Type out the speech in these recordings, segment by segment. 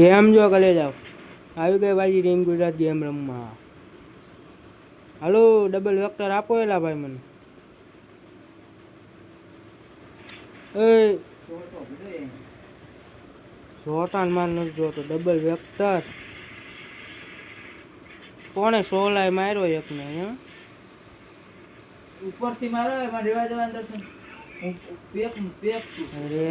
કેમ જો કલે જાઓ. આવી ગઈ ભાજી ટીમ ગુજરાત ગેમ રમવા. હાલો ડબલ વેક્ટર આપો એલા ભાઈ મને. એ સોટાન માર નથી જોતો. ડબલ વેક્ટર કોણે સોલાય માર્યો એકને હા? ઉપરથી મારો એમાં રેવા દેવા અંદર પેક પેક અરે.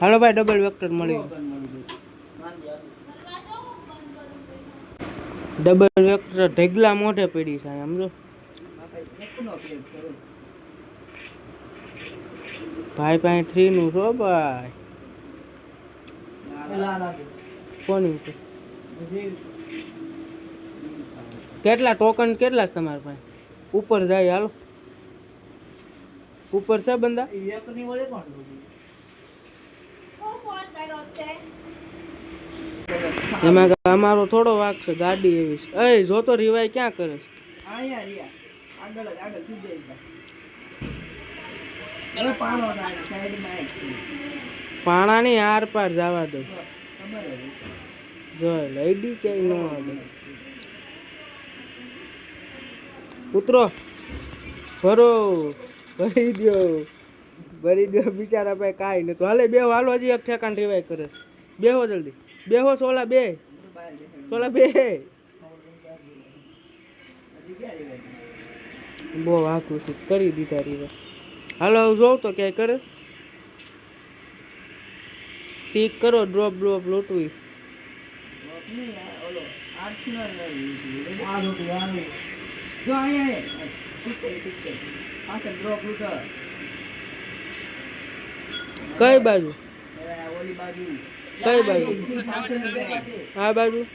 હાલો ભાઈ ડબલ વેક્ટર મળી ડબલ વેક્ટર ઢેગલા મોઢે પડી છે સમજો? ભાઈ ભાઈ થ્રી નું છો ભાઈ. કોની કેટલા ટોકન કેટલા છે તમારા પાસે? ઉપર જાય, હાલો. ઉપર છે બંદા? એમાં અમારો થોડો વાક છે, ગાડી એવી છે. એ, જોતો રિવાય ક્યાં કરે છે? આગળ આગળ પાણાની આર પાર જવા દો. જો લઈડી ક્યાંય ન આવે. ઉતરો ભરો, ભરી દો. ભરી દો, બિચારા ભાઈ કાંઈ નતું હાલે, બે હાલો હજી એક ઠેકાણ રિવાય કરે. બે હો જલ્દી. બે હો સોલા બે. સોલા બે. બહુ આખું કરી દીધા રીવા હાલો જોઉં તો ક્યાંય કરે? ટીક કરો, ડ્રોપ ડ્રોપ, લોટવી. કઈ બાજુ? કઈ બાજુ? આ બાજુ?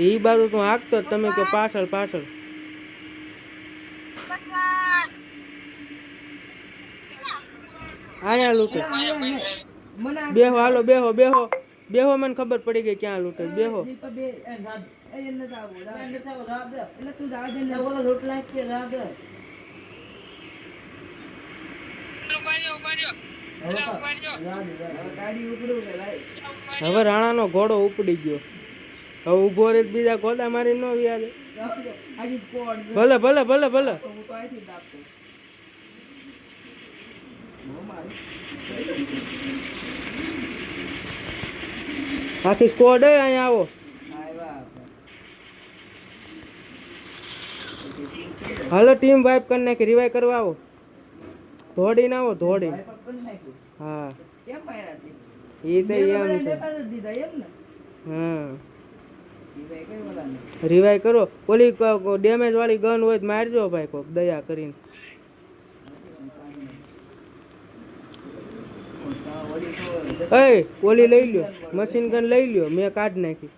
એ બાજુ તું હાંકતો તમે કે પાછળ પાછળ. આયા લૂંટે. બેહો, હાલો, બેહો બેહો. બેહો, મને ખબર પડી ગઈ ક્યાં લૂંટે. બેહો. હવે રાણા નો ઘોડો ઉપડી ગયો. હવે ઊભો રે બીજા ગોદા મારી નો વ્યાજે. ભલે ભલે ભલે ભલે. આખી સ્કોડ અહીંયા આવો. હાલો ટીમ વાઇપ કરી નાખી રિવાઈ કરવા આવો. ધોડી આવો, ધોડી. હા. એ તો એમ છે. હા. રિવાઈ કરો. ઓલી ડેમેજ વાળી ગન હોય તો મારજો ભાઈ કોક, દયા કરીને. એ ઓલી લઈ લ્યો. મશીન ગન લઈ લ્યો. મેં કાઢ નાખી.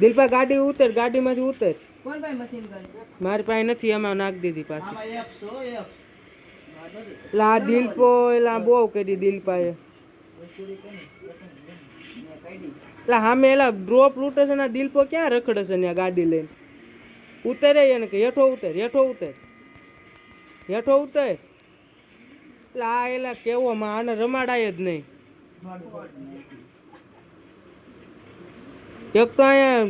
દિલપા ગાડી ઉતર. ગાડીમાંથી ઉતર. મારી પાસે નથી એમાં નાખ દીધી પાછી. લા દિલપો એલા બહુ કરી દિલપાએ. એટલે સામે એલા ડ્રોપ લૂટે છે ને દિલપો ક્યાં રખડે છે ને ગાડી લઈને? ઉતરે એને કે હેઠો ઉતર હેઠો ઉતર. હેઠો ઉતર. એટલે આ એલા કેવો માં આને રમાડાય જ નહીં. એક તો અહીંયા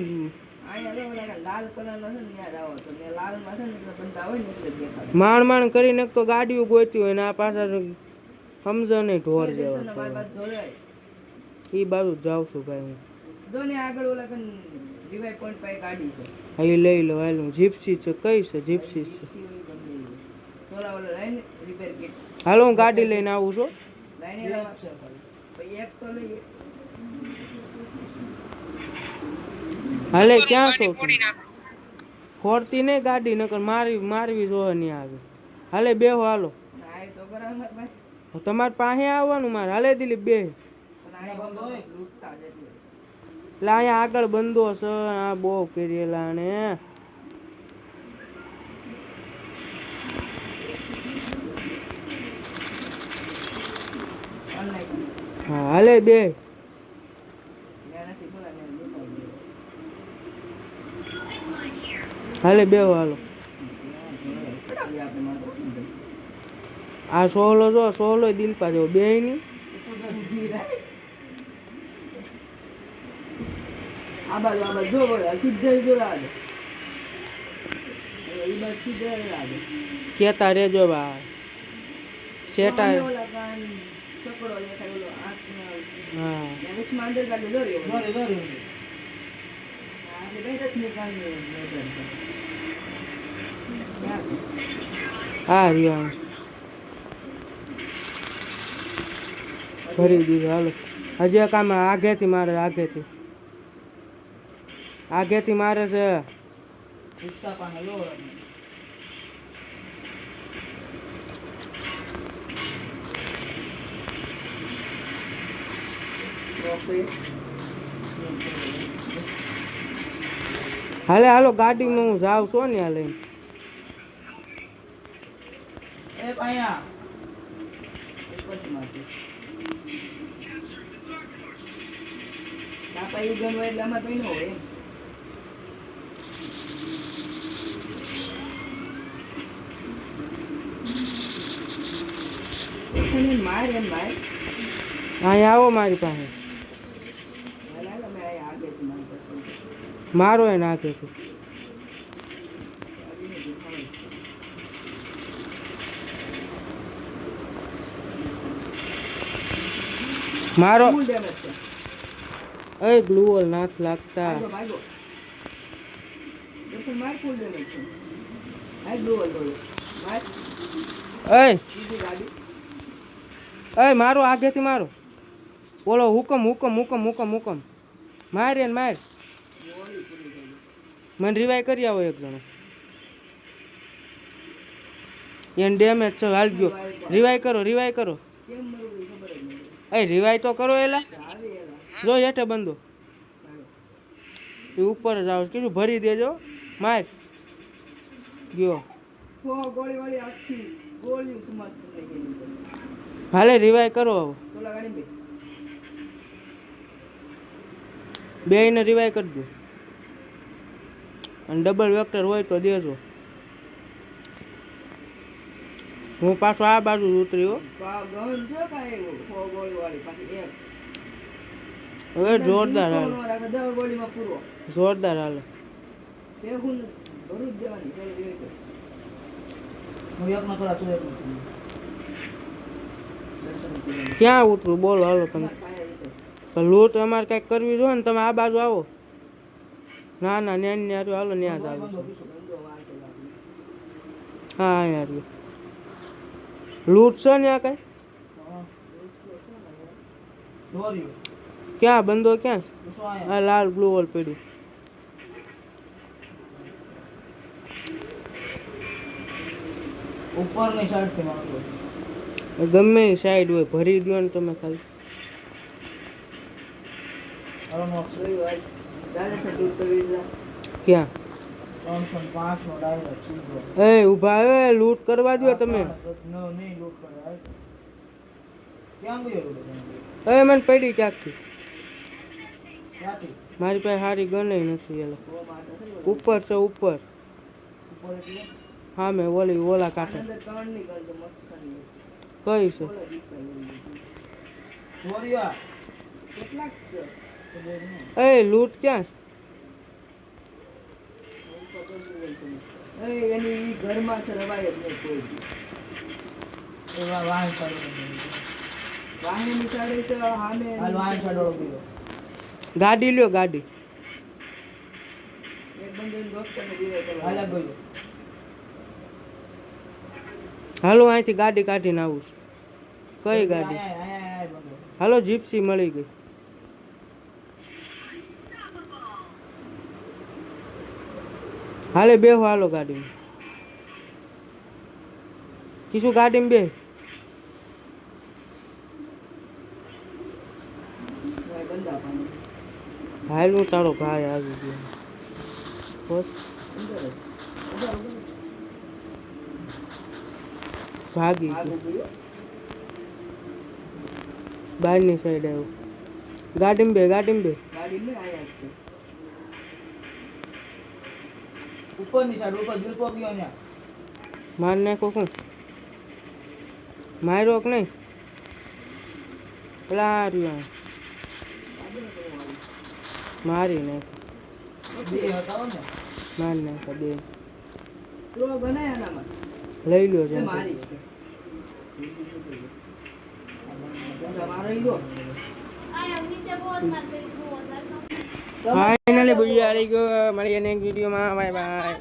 માણ માણ કરીને એક તો ગાડીઓ ગોતી હોય ને આ પાછા સમજો નહીં ઢોર જેવા એ બાજુ જાઉં છું ભાઈ હું. જોને આગળ લઈ લો હાલ હું જીપસી છે કઈ છે જીપ્સી છે? રિપેર કિટ હાલો, હું ગાડી લઈને આવું છું. હાલે, ક્યાં છો ખોરતી નહીં ગાડી, નકર મારી મારવી જોવે નહીં આવે. હાલે બે હાલો. તમારે પાસે આવવાનું મારે. હાલે, દિલીપ બે એટલે અહીંયા આગળ બંધો છે, આ બહુ કરેલા ને. હાલે બે. હાલે બે હાલો. આ સોહલો જો સોહલો દિલ પા બે ની ઊભી રહે. આ આ બાજુ જો બોલે સીધે જો એ સીધે કેતા રેજો ભાઈ શેટા હા વિશમાં અંદર હા રહ્યો ભરી દીધું, હાલો. હજી એક આમાં આગેથી મારે, આગેથી. આગેથી મારે છે. રિક્ષા પાસે હાલે હાલો ગાડીમાં હું જાઉં છું ને લઈને અહીંયા આવો મારી માથે માર એ damage છે. માર. એ બીજી ગાડી. એ મારો આગેથી મારો બોલો હુકમ હુકમ હુકમ હુકમ હુકમ માર એને માર. મને રિવાઈ કરી આવો એક જણો. એને ડેમેજ છે, હાલ ગયો. રિવાઈ કરો રિવાય કરો. એ રિવાઈ તો કરો એલા. આવી જો હેઠે બંધો. એ ઉપર જ આવે. કીધું ભરી દેજો. માર. ગયો. હાલે રિવાઈ કરો તોલા બે. ને રિવાઈ કરી દો. અને ડબલ વેક્ટર હોય તો દેજો હું પાછો આ બાજુ જ ઉતર્યો કા ગન છે કાંઈ એવું? હો, ગોળી વાળી પાછી એક. હવે જોરદાર હાલે. જોરદાર હાલે. ક્યાં ઉતરું બોલો હાલો તમે લૂંટ અમારે કંઈક કરવી જોઈએ ને તમે આ બાજુ આવો ના ના ન્યા ન્યા હાલો ન્યા જ આવી. હા યાર લૂટ છે ને આ કઈ? ક્યાં? બંધો ક્યાં આ લાલ બ્લુ વોલ પડ્યું. ઉપરની સાઈડથી ગમે સાઈડ હોય ભરી દો ને તમે ખાલી. ક્યાં? એ, ઊભા હવે લૂંટ કરવા દો તમે. એ, મને પડી ક્યાંકથી? મારી પાસે સારી ગણે નથી, એલા. ઉપર છે, ઉપર. હા, મેં ઓલી ઓલા કાંઠે. કઈ છે? એ લૂંટ ક્યાં છે? એની ઘરમાં રવાય જ નહીં કોઈ દી. વાહનની સાડી છે સામે ગાડી લ્યો ગાડી. હાલો અહીંથી ગાડી કાઢીને આવું છું. કઈ ગાડી? હાલો જીપ્સી મળી ગઈ. હાલે બે હાલો ગાડીમાં કીશું ગાડીમાં બે. હાલ હું તારો ભાઈ આવી ગયો. ભાગી ગયો. બહારની સાઈડ આવ્યો ગાડીમાં બે ગાડીમાં બે ગાડી ને છે ઉપરની સાઈડ ઉપર દિલપો ગયો ને માર નાખો કોણ? માર્યો કે નહીં? પેલા રહ્યો મારી નાખ. માર નાખો બે. લઈ લો છે. મારી બુજી આવી ગયો મળીએ નેક્સ્ટ વિડીયોમાં બાય બાય